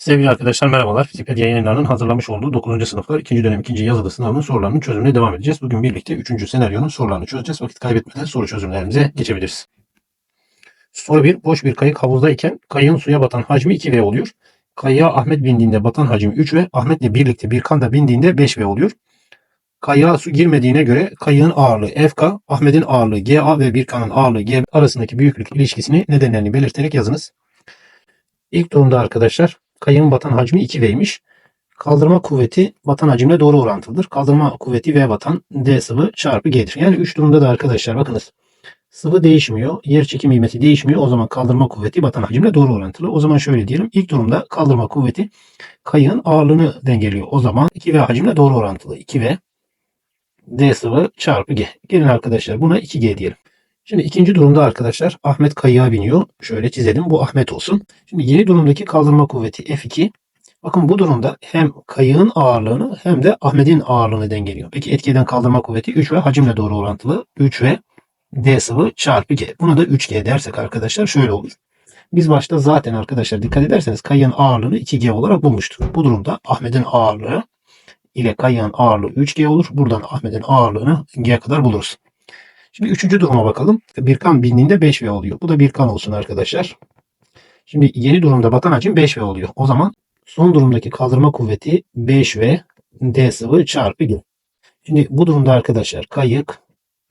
Sevgili arkadaşlar merhabalar. Fiziksel yayınlarının hazırlamış olduğu 9. sınıflar 2. dönem 2. yazılı sınavının sorularının çözümüne devam edeceğiz. Bugün birlikte 3. senaryonun sorularını çözeceğiz. Vakit kaybetmeden soru çözümlerimize geçebiliriz. Soru 1. Boş bir kayık havuzdayken kayığın suya batan hacmi 2V oluyor. Kayığa Ahmet bindiğinde batan hacim 3V, Ahmet'le birlikte Birkan da bindiğinde 5V oluyor. Kayığa su girmediğine göre kayığın ağırlığı FK, Ahmet'in ağırlığı GA ve Birkan'ın ağırlığı G arasındaki büyüklük ilişkisini nedenlerini belirterek yazınız. İlk durumda arkadaşlar kayığın batan hacmi 2V'ymiş. Kaldırma kuvveti batan hacimle doğru orantılıdır. Kaldırma kuvveti V batan D sıvı çarpı G'dir. Yani 3 durumda da arkadaşlar bakınız. Sıvı değişmiyor. Yer çekim ivmesi değişmiyor. O zaman kaldırma kuvveti batan hacimle doğru orantılı. O zaman şöyle diyelim. İlk durumda kaldırma kuvveti kayığın ağırlığını dengeliyor. O zaman 2V hacimle doğru orantılı. 2V D sıvı çarpı G. Gelin arkadaşlar buna 2G diyelim. Şimdi ikinci durumda arkadaşlar Ahmet kayığa biniyor. Şöyle çizelim. Bu Ahmet olsun. Şimdi yeni durumdaki kaldırma kuvveti F2. Bakın bu durumda hem kayığın ağırlığını hem de Ahmet'in ağırlığını dengeliyor. Peki etki eden kaldırma kuvveti 3 ve hacimle doğru orantılı. 3 ve D sıvı çarpı G. Buna da 3G dersek arkadaşlar şöyle olur. Biz başta zaten arkadaşlar dikkat ederseniz kayığın ağırlığını 2G olarak bulmuştuk. Bu durumda Ahmet'in ağırlığı ile kayığın ağırlığı 3G olur. Buradan Ahmet'in ağırlığını G'ye kadar buluruz. Şimdi üçüncü duruma bakalım. Birkan bindiğinde 5V oluyor. Bu da Birkan olsun arkadaşlar. Şimdi yeni durumda batan hacim 5V oluyor. O zaman son durumdaki kaldırma kuvveti 5V D sıvı çarpı G. Şimdi bu durumda arkadaşlar kayık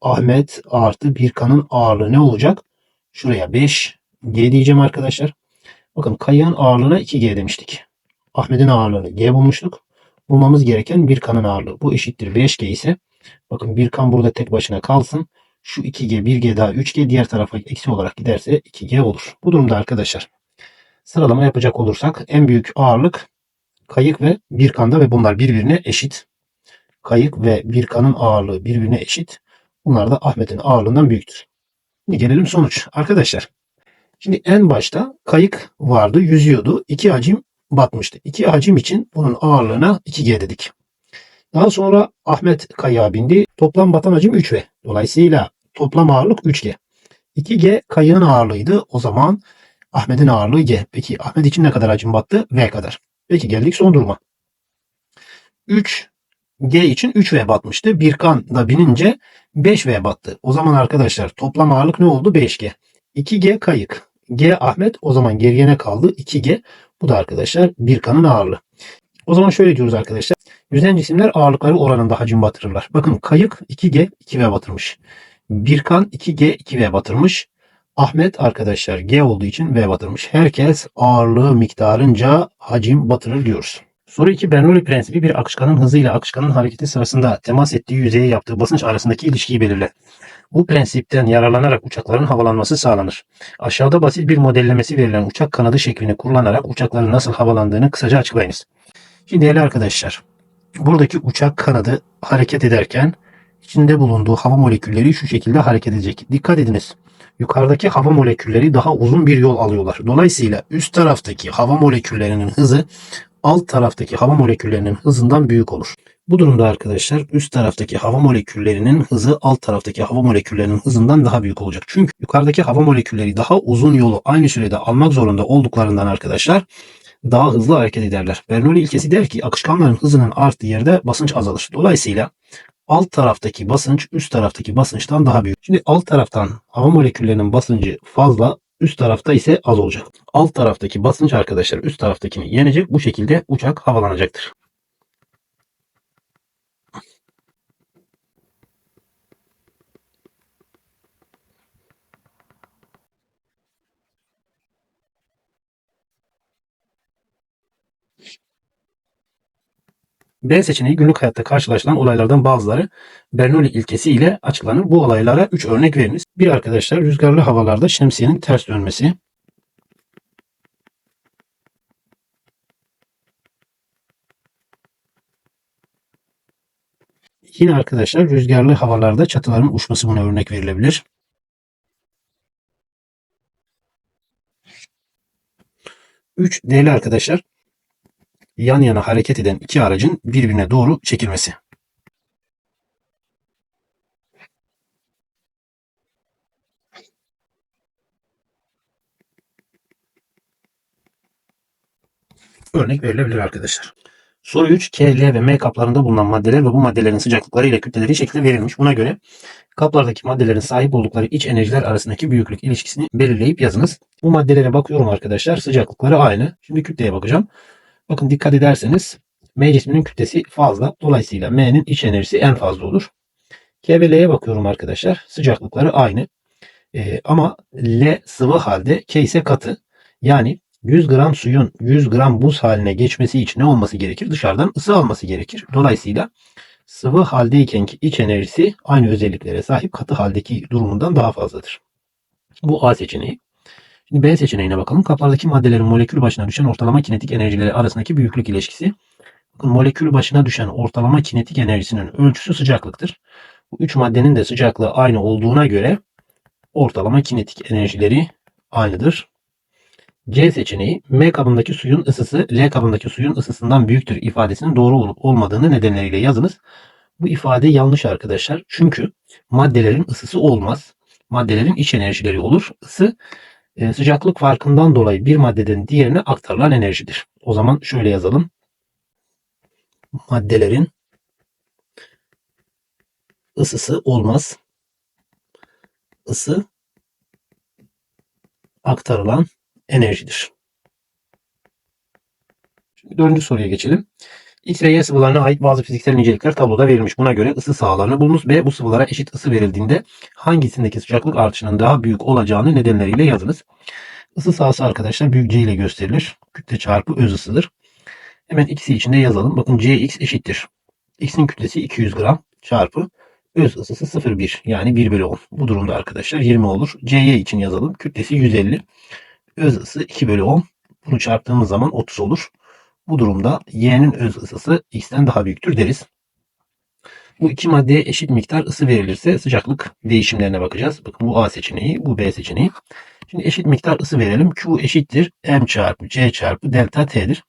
Ahmet artı Birkan'ın ağırlığı ne olacak? Şuraya 5 G diyeceğim arkadaşlar. Bakın kayığın ağırlığına 2G demiştik. Ahmet'in ağırlığını G bulmuştuk. Bulmamız gereken Birkan'ın ağırlığı. Bu eşittir 5G ise bakın Birkan burada tek başına kalsın. Şu 2G, 1G daha 3G diğer tarafa eksi olarak giderse 2G olur. Bu durumda arkadaşlar sıralama yapacak olursak en büyük ağırlık kayık ve Birkan'da ve bunlar birbirine eşit. Kayık ve Birkan'ın ağırlığı birbirine eşit. Bunlar da Ahmet'in ağırlığından büyüktür. Şimdi gelelim sonuç. Arkadaşlar şimdi en başta kayık vardı yüzüyordu. İki hacim batmıştı. İki hacim için bunun ağırlığına 2G dedik. Daha sonra Ahmet kayığa bindi. Toplam batan hacim 3V. Dolayısıyla toplam ağırlık 3G. 2G kayığın ağırlığıydı. O zaman Ahmet'in ağırlığı G. Peki Ahmet için ne kadar hacim battı? V kadar. Peki geldik son duruma. 3 G için 3V batmıştı. Birkan da binince 5V battı. O zaman arkadaşlar toplam ağırlık ne oldu? 5G. 2G kayık. G Ahmet o zaman geriye ne kaldı? 2G. Bu da arkadaşlar Birkan'ın ağırlığı. O zaman şöyle diyoruz arkadaşlar. Yüzen cisimler ağırlıkları oranında hacim batırırlar. Bakın kayık 2G 2V batırmış. Birkan 2G 2V batırmış. Ahmet arkadaşlar G olduğu için V batırmış. Herkes ağırlığı miktarınca hacim batırır diyoruz. Soru 2 Bernoulli prensibi bir akışkanın hızıyla akışkanın hareketi sırasında temas ettiği yüzeye yaptığı basınç arasındaki ilişkiyi belirler. Bu prensipten yararlanarak uçakların havalanması sağlanır. Aşağıda basit bir modellemesi verilen uçak kanadı şeklini kullanarak uçakların nasıl havalandığını kısaca açıklayınız. Şimdi değerli arkadaşlar, buradaki uçak kanadı hareket ederken içinde bulunduğu hava molekülleri şu şekilde hareket edecek. Dikkat ediniz. Yukarıdaki hava molekülleri daha uzun bir yol alıyorlar. Dolayısıyla üst taraftaki hava moleküllerinin hızı alt taraftaki hava moleküllerinin hızından büyük olur. Bu durumda arkadaşlar üst taraftaki hava moleküllerinin hızı alt taraftaki hava moleküllerinin hızından daha büyük olacak. Çünkü yukarıdaki hava molekülleri daha uzun yolu aynı sürede almak zorunda olduklarından arkadaşlar daha hızlı hareket ederler. Bernoulli ilkesi der ki akışkanların hızının arttığı yerde basınç azalır. Dolayısıyla alt taraftaki basınç üst taraftaki basınçtan daha büyük. Şimdi alt taraftan hava moleküllerinin basıncı fazla, üst tarafta ise az olacak. Alt taraftaki basınç arkadaşlar üst taraftakini yenecek. Bu şekilde uçak havalanacaktır. B seçeneği günlük hayatta karşılaşılan olaylardan bazıları Bernoulli ilkesi ile açıklanır. Bu olaylara 3 örnek veriniz. Bir arkadaşlar rüzgarlı havalarda şemsiyenin ters dönmesi. Yine arkadaşlar rüzgarlı havalarda çatıların uçması buna örnek verilebilir. Üç değerli arkadaşlar yan yana hareket eden iki aracın birbirine doğru çekilmesi. örnek verilebilir arkadaşlar. Soru 3. K, L ve M kaplarında bulunan maddeler ve bu maddelerin sıcaklıkları ile kütleleri şekilde verilmiş. Buna göre kaplardaki maddelerin sahip oldukları iç enerjiler arasındaki büyüklük ilişkisini belirleyip yazınız. Bu maddelere bakıyorum arkadaşlar. Sıcaklıkları aynı. Şimdi kütleye bakacağım. Bakın dikkat ederseniz M cisminin kütlesi fazla. Dolayısıyla M'nin iç enerjisi en fazla olur. K ve L'ye bakıyorum arkadaşlar. Sıcaklıkları aynı. Ee, ama L sıvı halde K ise katı. Yani 100 gram suyun 100 gram buz haline geçmesi için ne olması gerekir? Dışarıdan ısı alması gerekir. Dolayısıyla sıvı haldeyken iç enerjisi aynı özelliklere sahip katı haldeki durumundan daha fazladır. Bu A seçeneği. Şimdi B seçeneğine bakalım. Kaplardaki maddelerin molekül başına düşen ortalama kinetik enerjileri arasındaki büyüklük ilişkisi. Bakın molekül başına düşen ortalama kinetik enerjisinin ölçüsü sıcaklıktır. Bu üç maddenin de sıcaklığı aynı olduğuna göre ortalama kinetik enerjileri aynıdır. C seçeneği M kabındaki suyun ısısı L kabındaki suyun ısısından büyüktür ifadesinin doğru olup olmadığını nedenleriyle yazınız. Bu ifade yanlış arkadaşlar. Çünkü maddelerin ısısı olmaz. Maddelerin iç enerjileri olur. Isı e, sıcaklık farkından dolayı bir maddeden diğerine aktarılan enerjidir. O zaman şöyle yazalım. Maddelerin ısısı olmaz. Isı aktarılan enerjidir. Şimdi dördüncü soruya geçelim. X ve sıvılarına ait bazı fiziksel nicelikler tabloda verilmiş. Buna göre ısı sahalarını bulunuz. B bu sıvılara eşit ısı verildiğinde hangisindeki sıcaklık artışının daha büyük olacağını nedenleriyle yazınız. Isı sahası arkadaşlar büyük C ile gösterilir. Kütle çarpı öz ısıdır. Hemen ikisi için de yazalım. Bakın Cx eşittir. X'in kütlesi 200 gram çarpı öz ısısı 0,1 yani 1 bölü 10. Bu durumda arkadaşlar 20 olur. Cy için yazalım. Kütlesi 150. Öz ısı 2 bölü 10. Bunu çarptığımız zaman 30 olur. Bu durumda y'nin öz ısısı x'ten daha büyüktür deriz. Bu iki maddeye eşit miktar ısı verilirse sıcaklık değişimlerine bakacağız. Bakın bu A seçeneği, bu B seçeneği. Şimdi eşit miktar ısı verelim. Q eşittir m çarpı c çarpı delta t'dir.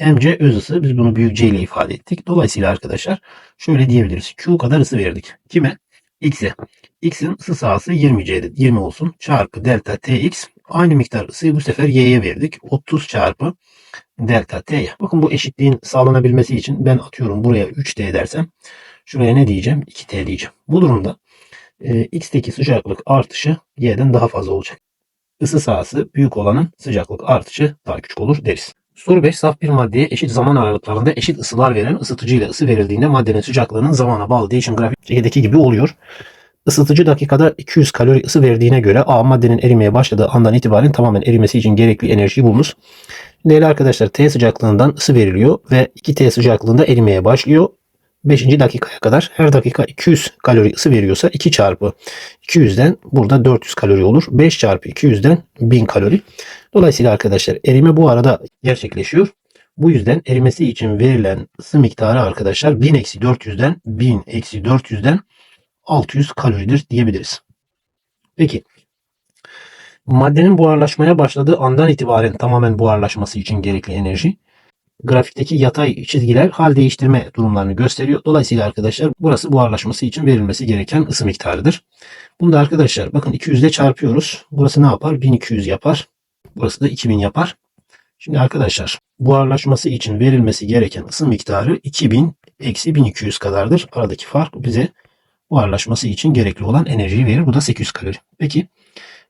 mc öz ısı biz bunu büyük C ile ifade ettik. Dolayısıyla arkadaşlar şöyle diyebiliriz. Q kadar ısı verdik. Kime? X'e. X'in ısı sahası 20 C'dir. 20 olsun. Çarpı delta Tx. Aynı miktar ısıyı bu sefer Y'ye verdik. 30 çarpı delta T'ye. Bakın bu eşitliğin sağlanabilmesi için ben atıyorum buraya 3T dersem şuraya ne diyeceğim? 2T diyeceğim. Bu durumda e, X'teki sıcaklık artışı Y'den daha fazla olacak. Isı sahası büyük olanın sıcaklık artışı daha küçük olur deriz. Soru 5. Saf bir maddeye eşit zaman aralıklarında eşit ısılar veren ısıtıcı ile ısı verildiğinde maddenin sıcaklığının zamana bağlı değişim grafiğindeki gibi oluyor. Isıtıcı dakikada 200 kalori ısı verdiğine göre A maddenin erimeye başladığı andan itibaren tamamen erimesi için gerekli enerjiyi bulunuz. Değerli arkadaşlar T sıcaklığından ısı veriliyor ve 2T sıcaklığında erimeye başlıyor. 5. dakikaya kadar her dakika 200 kalori ısı veriyorsa 2 çarpı 200'den burada 400 kalori olur. 5 çarpı 200'den 1000 kalori. Dolayısıyla arkadaşlar erime bu arada gerçekleşiyor. Bu yüzden erimesi için verilen ısı miktarı arkadaşlar 1000 eksi 400'den 1000 eksi 400'den 600 kaloridir diyebiliriz. Peki maddenin buharlaşmaya başladığı andan itibaren tamamen buharlaşması için gerekli enerji grafikteki yatay çizgiler hal değiştirme durumlarını gösteriyor. Dolayısıyla arkadaşlar burası buharlaşması için verilmesi gereken ısı miktarıdır. Bunu da arkadaşlar bakın 200 ile çarpıyoruz. Burası ne yapar? 1200 yapar. Burası da 2000 yapar. Şimdi arkadaşlar buharlaşması için verilmesi gereken ısı miktarı 2000 eksi 1200 kadardır. Aradaki fark bize buharlaşması için gerekli olan enerjiyi verir. Bu da 800 kalori. Peki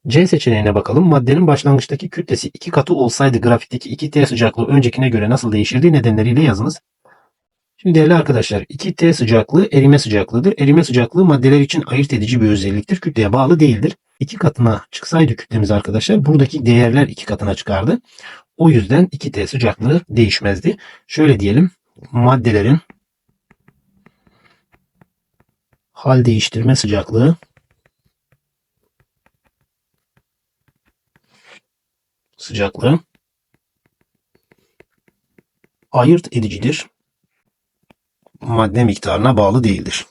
C seçeneğine bakalım. Maddenin başlangıçtaki kütlesi 2 katı olsaydı grafikteki 2T sıcaklığı öncekine göre nasıl değişirdi nedenleriyle yazınız. Şimdi değerli arkadaşlar 2T sıcaklığı erime sıcaklığıdır. Erime sıcaklığı maddeler için ayırt edici bir özelliktir. Kütleye bağlı değildir. 2 katına çıksaydı kütlemiz arkadaşlar buradaki değerler 2 katına çıkardı. O yüzden 2T sıcaklığı değişmezdi. Şöyle diyelim maddelerin hal değiştirme sıcaklığı sıcaklığı ayırt edicidir. Madde miktarına bağlı değildir.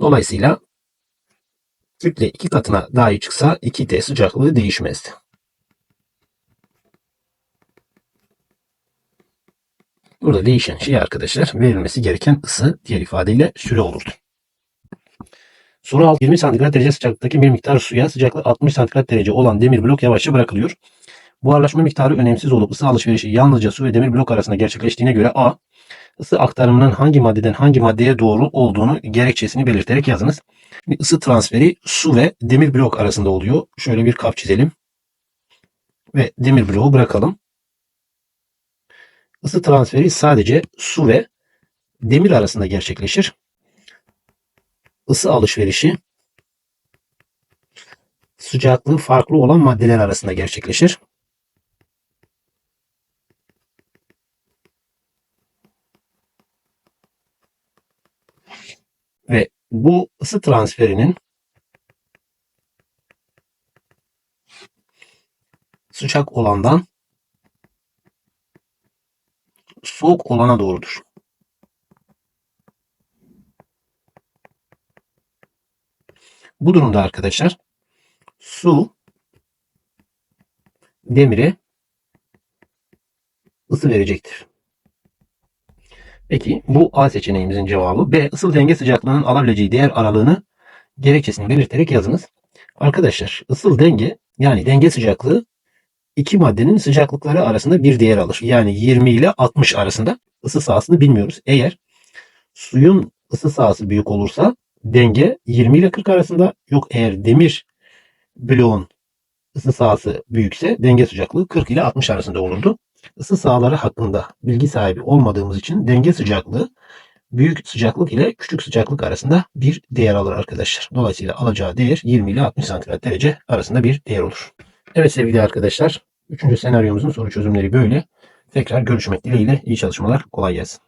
Dolayısıyla kütle iki katına dahi çıksa 2T sıcaklığı değişmezdi. Burada değişen şey arkadaşlar verilmesi gereken ısı diğer ifadeyle süre olurdu. Soru 6. 20 santigrat derece sıcaklıktaki bir miktar suya sıcaklığı 60 santigrat derece olan demir blok yavaşça bırakılıyor. Buharlaşma miktarı önemsiz olup ısı alışverişi yalnızca su ve demir blok arasında gerçekleştiğine göre A. ısı aktarımının hangi maddeden hangi maddeye doğru olduğunu gerekçesini belirterek yazınız. Şimdi ısı transferi su ve demir blok arasında oluyor. Şöyle bir kap çizelim. Ve demir bloğu bırakalım. Isı transferi sadece su ve demir arasında gerçekleşir. Isı alışverişi sıcaklığı farklı olan maddeler arasında gerçekleşir. Ve bu ısı transferinin sıcak olandan soğuk olana doğrudur. Bu durumda arkadaşlar su demire ısı verecektir. Peki bu A seçeneğimizin cevabı B. Isıl denge sıcaklığının alabileceği değer aralığını gerekçesini belirterek yazınız. Arkadaşlar ısıl denge yani denge sıcaklığı iki maddenin sıcaklıkları arasında bir değer alır. Yani 20 ile 60 arasında ısı sahasını bilmiyoruz. Eğer suyun ısı sahası büyük olursa denge 20 ile 40 arasında yok eğer demir bloğun ısı sahası büyükse denge sıcaklığı 40 ile 60 arasında olurdu. Isı sahaları hakkında bilgi sahibi olmadığımız için denge sıcaklığı büyük sıcaklık ile küçük sıcaklık arasında bir değer alır arkadaşlar. Dolayısıyla alacağı değer 20 ile 60 santigrat derece arasında bir değer olur. Evet sevgili arkadaşlar. Üçüncü senaryomuzun soru çözümleri böyle. Tekrar görüşmek dileğiyle iyi çalışmalar. Kolay gelsin.